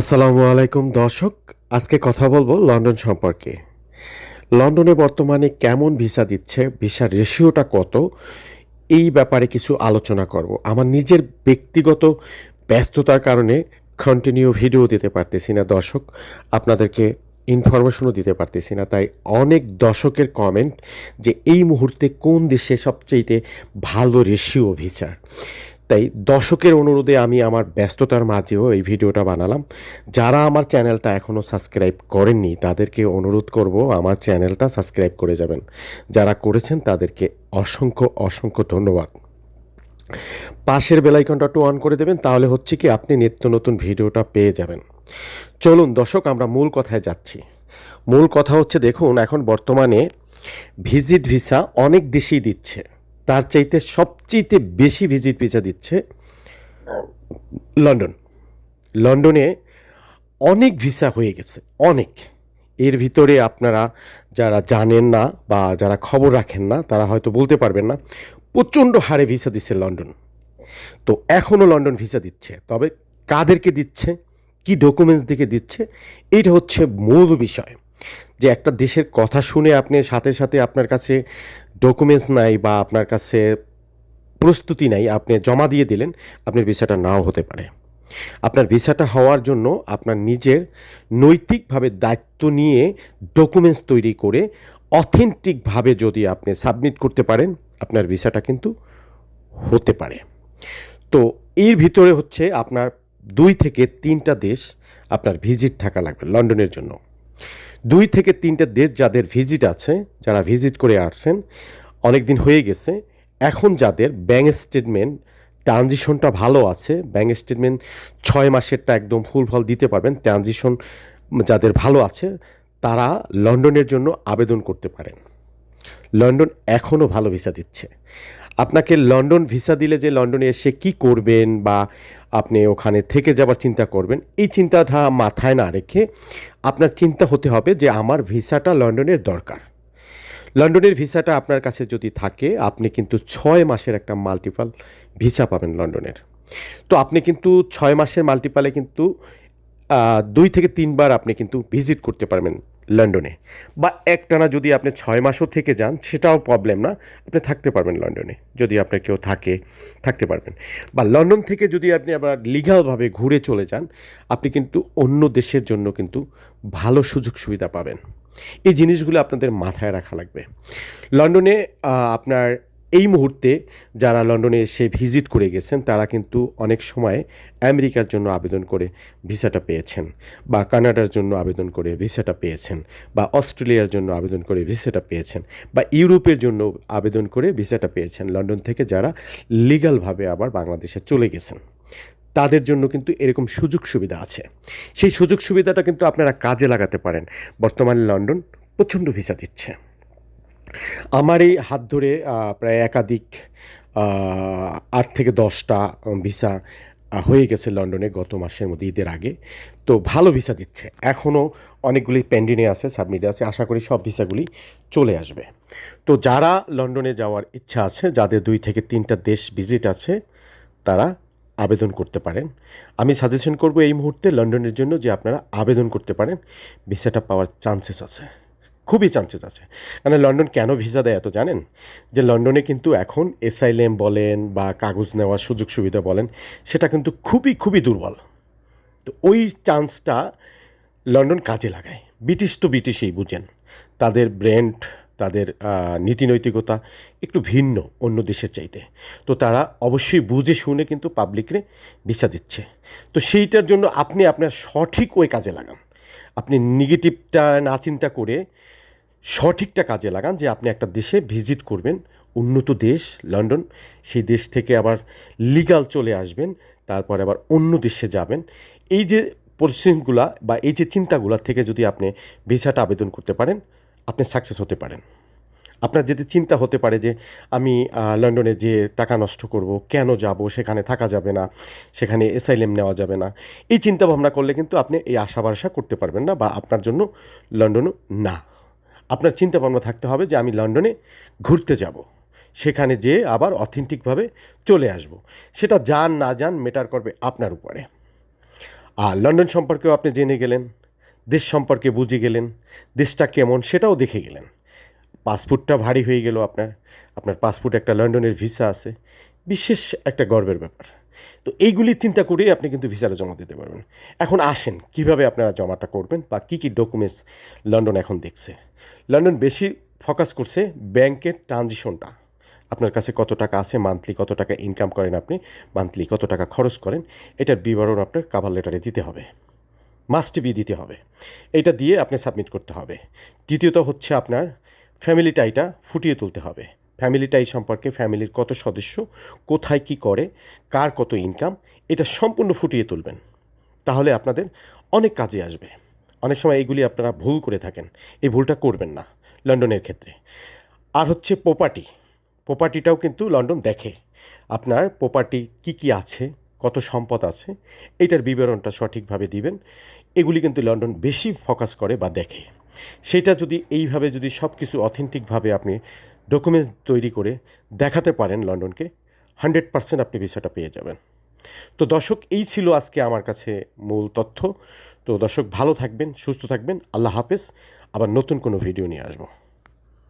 আসসালামু আলাইকুম, দর্শক। আজকে কথা বলব লন্ডন সম্পর্কে। লন্ডনে বর্তমানে কেমন ভিসা দিচ্ছে, ভিসার রেশিওটা কত, এই ব্যাপারে কিছু আলোচনা করব। আমার নিজের ব্যক্তিগত ব্যস্ততার কারণে কন্টিনিউ ভিডিও দিতে পারতেছি না, দর্শক। আপনাদেরকে ইনফরমেশনও দিতে পারতেছি না, তাই অনেক দর্শকের কমেন্ট যে এই মুহূর্তে কোন দেশে সবচেয়েতে ভালো রেশিও ভিসার। তাই দর্শকের অনুরোধে আমি আমার ব্যস্ততার মাঝেও এই ভিডিওটা বানালাম। যারা আমার চ্যানেলটা এখনও সাবস্ক্রাইব করেননি, তাদেরকে অনুরোধ করব আমার চ্যানেলটা সাবস্ক্রাইব করে যাবেন। যারা করেছেন, তাদেরকে অসংখ্য অসংখ্য ধন্যবাদ। পাশের বেলাইকনটা একটু অন করে দেবেন, তাহলে হচ্ছে কি আপনি নিত্য নতুন ভিডিওটা পেয়ে যাবেন। চলুন দর্শক, আমরা মূল কথায় যাচ্ছি। মূল কথা হচ্ছে, দেখুন, এখন বর্তমানে ভিজিট ভিসা অনেক দেশেই দিচ্ছে। তার চাইতে সবচেয়ে বেশি ভিজিট ভিসা দিচ্ছে লন্ডন। লন্ডনে অনেক ভিসা হয়ে গেছে, অনেক। এর ভিতরে আপনারা যারা জানেন না বা যারা খবর রাখেন না, তারা হয়তো বলতে পারবেন না, প্রচণ্ড হারে ভিসা দিচ্ছে লন্ডন। তো এখনও লন্ডন ভিসা দিচ্ছে। তবে কাদেরকে দিচ্ছে? কি ডকুমেন্টস দিকে দিচ্ছে? এইটা হচ্ছে মূল বিষয়। যে একটা দেশের কথা শুনে আপনি সাথে সাথে আপনার কাছে ডকুমেন্টস নাই বা আপনার কাছে প্রস্তুতি নাই, আপনি জমা দিয়ে দিলেন, আপনার ভিসাটা নাও হতে পারে। আপনার ভিসাটা হওয়ার জন্য আপনার নিজের নৈতিকভাবে দায়িত্ব নিয়ে ডকুমেন্টস তৈরি করে অথেন্টিকভাবে যদি আপনি সাবমিট করতে পারেন, আপনার ভিসাটা কিন্তু হতে পারে। তো এর ভিতরে হচ্ছে আপনার দুই থেকে তিনটা দেশ আপনার ভিজিট থাকা লাগবে লন্ডনের জন্য। দুই থেকে তিনটা দেশ যাদের ভিজিট আছে, যারা ভিজিট করে আসছেন অনেক দিন হয়ে গেছে। এখন যাদের ব্যাঙ্ক স্টেটমেন্ট, ট্রানজিশনটা ভালো আছে ব্যাঙ্ক স্টেটমেন্ট ছয় মাসেরটা একদম ফুল ফল দিতে পারবেন, ট্রানজিশন যাদের ভালো আছে, তারা লন্ডনের জন্য আবেদন করতে পারেন। লন্ডন এখনও ভালো ভিসা দিচ্ছে। আপনাকে লন্ডন ভিসা দিলে যে লন্ডনে এসে কি করবেন বা আপনি ওখানে থেকে যাবার চিন্তা করবেন, এই চিন্তাটা মাথায় না রেখে আপনার চিন্তা হতে হবে যে আমার ভিসাটা লন্ডনের দরকার। লন্ডনের ভিসাটা আপনার কাছে যদি থাকে, আপনি কিন্তু ছয় মাসের একটা মাল্টিপাল ভিসা পাবেন লন্ডনের। তো আপনি কিন্তু ছয় মাসের মাল্টিপালে কিন্তু দুই থেকে তিনবার আপনি কিন্তু ভিজিট করতে পারবেন। লন্ডনে। বা একটানা যদি আপনি ছয় মাসও থেকে যান, সেটাও প্রবলেম না। আপনি থাকতে পারবেন লন্ডনে। যদি আপনার কেউ থাকে, থাকতে পারবেন। বা লন্ডন থেকে যদি আপনি আবার লিগালভাবে ঘুরে চলে যান, আপনি কিন্তু অন্য দেশের জন্য কিন্তু ভালো সুযোগ সুবিধা পাবেন। এই জিনিসগুলো আপনাদের মাথায় রাখা লাগবে। লন্ডনে আপনার এই মুহূর্তে যারা লন্ডনে এসে ভিজিট করে গেছেন, তারা কিন্তু অনেক সময় আমেরিকার জন্য আবেদন করে ভিসাটা পেয়েছেন বা কানাডার জন্য আবেদন করে ভিসাটা পেয়েছেন বা অস্ট্রেলিয়ার জন্য আবেদন করে ভিসাটা পেয়েছেন বা ইউরোপের জন্য আবেদন করে ভিসাটা পেয়েছেন লন্ডন থেকে যারা লিগালভাবে আবার বাংলাদেশে চলে গেছেন। তাদের জন্য কিন্তু এরকম সুযোগ সুবিধা আছে। সেই সুযোগ সুবিধাটা কিন্তু আপনারা কাজে লাগাতে পারেন। বর্তমানে লন্ডন প্রচণ্ড ভিসা দিচ্ছে। আমার এই হাত ধরে প্রায় একাধিক আট থেকে দশটা ভিসা হয়ে গেছে লন্ডনে গত মাসের মধ্যে, ঈদের আগে। তো ভালো ভিসা দিচ্ছে। এখনও অনেকগুলি পেন্ডিংয়ে আছে সাবমিটে আছে। আশা করি সব ভিসাগুলি চলে আসবে। তো যারা লন্ডনে যাওয়ার ইচ্ছা আছে, যাদের দুই থেকে তিনটা দেশ ভিজিট আছে, তারা আবেদন করতে পারেন। আমি সাজেশন করব এই মুহূর্তে লন্ডনের জন্য যে আপনারা আবেদন করতে পারেন। ভিসাটা পাওয়ার চান্সেস আছে। খুবই চান্সেস আছে। মানে লন্ডন কেন ভিসা দেয় এত জানেন? যে লন্ডনে কিন্তু এখন এসআইলেম বলেন বা কাগজ নেওয়ার সুযোগ সুবিধা বলেন সেটা কিন্তু খুবই খুবই দুর্বল। তো ওই চান্সটা লন্ডন কাজে লাগায়। ব্রিটিশ তো ব্রিটিশই বুঝেন। তাদের ব্র্যান্ড তাদের আহ, নীতিনৈতিকতা একটু ভিন্ন অন্য দেশের চাইতে। তো তারা অবশ্যই বুঝে শুনে কিন্তু পাবলিকরে ভিসা দিচ্ছে। তো সেইটার জন্য আপনি আপনার সঠিক ওই কাজে লাগান। আপনি নেগেটিভটা না চিন্তা করে সঠিকটা কাজে লাগান যে আপনি একটা দেশে ভিজিট করবেন, উন্নত দেশ, লন্ডন, সেই দেশ থেকে আবার লিগাল চলে আসবেন, তারপরে আবার অন্য দেশে যাবেন। এই যে পরিশ্রমগুলা বা এই যে চিন্তাগুলা থেকে যদি আপনি ভিসাটা আবেদন করতে পারেন, আপনি সাকসেস হতে পারেন। আপনার যদি চিন্তা হতে পারে যে আমি লন্ডনে যে টাকা নষ্ট করব, কেন যাব, সেখানে থাকা যাবে না, সেখানে এসআইলেম নেওয়া যাবে না, এই চিন্তা ভাবনা করলে কিন্তু আপনি এই আশা ভরসা করতে পারবেন না বা আপনার জন্য লন্ডনও না। আপনার চিন্তা ভাবনা থাকতে হবে যে আমি লন্ডনে ঘুরতে যাব। সেখানে যেয়ে আবার অথেন্টিকভাবে চলে আসব। সেটা যান না যান মেটার করবে আপনার উপরে। আর লন্ডন সম্পর্কেও আপনি জেনে গেলেন, দেশ সম্পর্কে বুঝে গেলেন, দেশটা কেমন সেটাও দেখে গেলেন। পাসপোর্টটা ভারী হয়ে গেল আপনার আপনার পাসপোর্ট একটা লন্ডনের ভিসা আছে, বিশেষ একটা গর্বের ব্যাপার। তো এইগুলি চিন্তা করেই আপনি কিন্তু ভিসাটা জমা দিতে পারবেন। এখন আসেন, কীভাবে আপনারা জমাটা করবেন বা কী কী ডকুমেন্টস লন্ডন এখন দেখছে। লন্ডন বেশি ফোকাস করছে ব্যাংকের ট্রানজিশনটা। আপনার কাছে কত টাকা আছে মান্থলি, কত টাকা ইনকাম করেন আপনি, মান্থলি কত টাকা খরচ করেন, এটার বিবরণ আপনার কাভার লেটারে দিতে হবে। মাস্ট বি দিতে হবে। এটা দিয়ে আপনি সাবমিট করতে হবে। দ্বিতীয়ত হচ্ছে আপনার ফ্যামিলি টাইটা ফুটিয়ে তুলতে হবে। ফ্যামিলি টাই সম্পর্কে ফ্যামিলির কত সদস্য, কোথায় কি করে, কার কত ইনকাম এটা সম্পূর্ণ ফুটিয়ে তুলবেন। তাহলে আপনাদের অনেক কাজে আসবে। অনেক সময় এইগুলি আপনারা ভুল করে থাকেন। এই ভুলটা করবেন না, লন্ডনের ক্ষেত্রে। আর হচ্ছে প্রপার্টি প্রপার্টিটাও কিন্তু লন্ডন দেখে। আপনার প্রপার্টি কি কি আছে, কত সম্পদ আছে, এটার বিবরণটা সঠিকভাবে দিবেন। এগুলি কিন্তু লন্ডন বেশি ফোকাস করে বা দেখে। সেটা যদি এইভাবে যদি সব কিছু অথেন্টিকভাবে আপনি ডকুমেন্টস তৈরি করে দেখাতে পারেন লন্ডনকে হান্ড্রেড পার্সেন্ট আপনি ভিসাটা পেয়ে যাবেন। তো দর্শক, এই ছিল আজকে আমার কাছে মূল তথ্য। তো দর্শক ভালো থাকবেন সুস্থ থাকবেন আল্লাহ হাফেজ। আবার নতুন কোনো ভিডিও নিয়ে আসব।